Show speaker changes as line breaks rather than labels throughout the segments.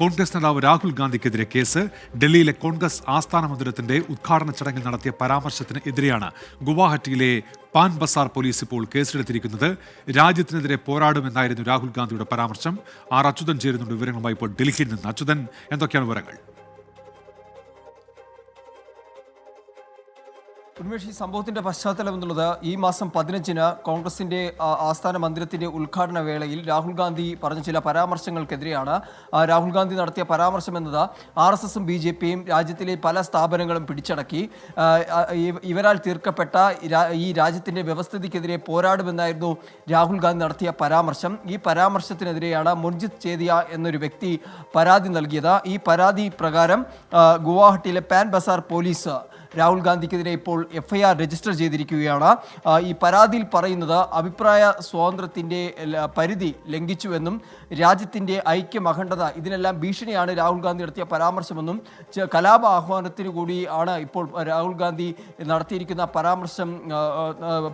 കോൺഗ്രസ് നേതാവ് രാഹുൽ ഗാന്ധിക്കെതിരെ കേസ്. ഡൽഹിയിലെ കോൺഗ്രസ് ആസ്ഥാന മന്ദിരത്തിന്റെ ഉദ്ഘാടന ചടങ്ങിൽ നടത്തിയ പരാമർശത്തിന് എതിരെയാണ് ഗുവാഹട്ടിയിലെ പാൻ ബസാർ പോലീസ് ഇപ്പോൾ കേസെടുത്തിരിക്കുന്നത് രാജ്യത്തിനെതിരെ പോരാടുമെന്നായിരുന്നു രാഹുൽ ഗാന്ധിയുടെ പരാമർശം. ആർ അച്യുതൻ ചേരുന്നുണ്ട് വിവരങ്ങളുമായി ഇപ്പോൾ ഡൽഹിയിൽ നിന്ന്. അച്യുതൻ എന്തൊക്കെയാണ് വിവരങ്ങൾ?
ഉന്മേഷ് ഈ സംഭവത്തിന്റെ പശ്ചാത്തലം എന്നുള്ളത് ഈ മാസം പതിനഞ്ചിന് കോൺഗ്രസിന്റെ ആസ്ഥാന മന്ദിരത്തിന്റെ ഉദ്ഘാടന വേളയിൽ രാഹുൽ ഗാന്ധി പറഞ്ഞ ചില പരാമർശങ്ങൾക്കെതിരെയാണ് രാഹുൽ ഗാന്ധി നടത്തിയ പരാമർശം എന്നത് ആർ എസ് എസും ബി ജെ പിയും രാജ്യത്തിലെ പല സ്ഥാപനങ്ങളും പിടിച്ചടക്കി. ഇവരാൽ തീർക്കപ്പെട്ട ഈ രാജ്യത്തിന്റെ വ്യവസ്ഥിതിക്കെതിരെ പോരാടുമെന്നായിരുന്നു രാഹുൽ ഗാന്ധി നടത്തിയ പരാമർശം. ഈ പരാമർശത്തിനെതിരെയാണ് മുർജിത് ചേതിയ എന്നൊരു വ്യക്തി പരാതി നൽകിയത്. ഈ പരാതി പ്രകാരം ഗുവാഹട്ടിയിലെ പാൻ ബസാർ പോലീസ് രാഹുൽ ഗാന്ധിക്കെതിരെ ഇപ്പോൾ എഫ്ഐആർ രജിസ്റ്റർ ചെയ്തിരിക്കുകയാണ്. ഈ പരാതിയിൽ പറയുന്നത് അഭിപ്രായ സ്വാതന്ത്ര്യത്തിന്റെ പരിധി ലംഘിച്ചുവെന്നും രാജ്യത്തിന്റെ ഐക്യം അഖണ്ഡത ഇതിനെല്ലാം ഭീഷണിയാണ് രാഹുൽ ഗാന്ധി നടത്തിയ പരാമർശമെന്നും കലാപ ആഹ്വാനത്തിന് കൂടി ആണ് ഇപ്പോൾ രാഹുൽ ഗാന്ധി നടത്തിയിരിക്കുന്ന പരാമർശം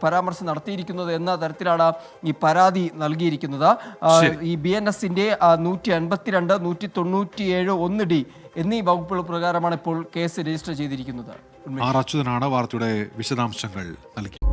പരാമർശം നടത്തിയിരിക്കുന്നത് എന്ന തരത്തിലാണ് ഈ പരാതി നൽകിയിരിക്കുന്നത്. ഈ ബി എൻ എസിന്റെ നൂറ്റി അൻപത്തിരണ്ട് നൂറ്റി തൊണ്ണൂറ്റിയേഴ് ഒന്ന് ഡി എന്നീ വകുപ്പുകൾ പ്രകാരമാണ് ഇപ്പോൾ കേസ് രജിസ്റ്റർ ചെയ്തിരിക്കുന്നത്.
ആർ അച്യുതനാണ് വാർത്തയുടെ വിശദാംശങ്ങൾ നൽകിയത്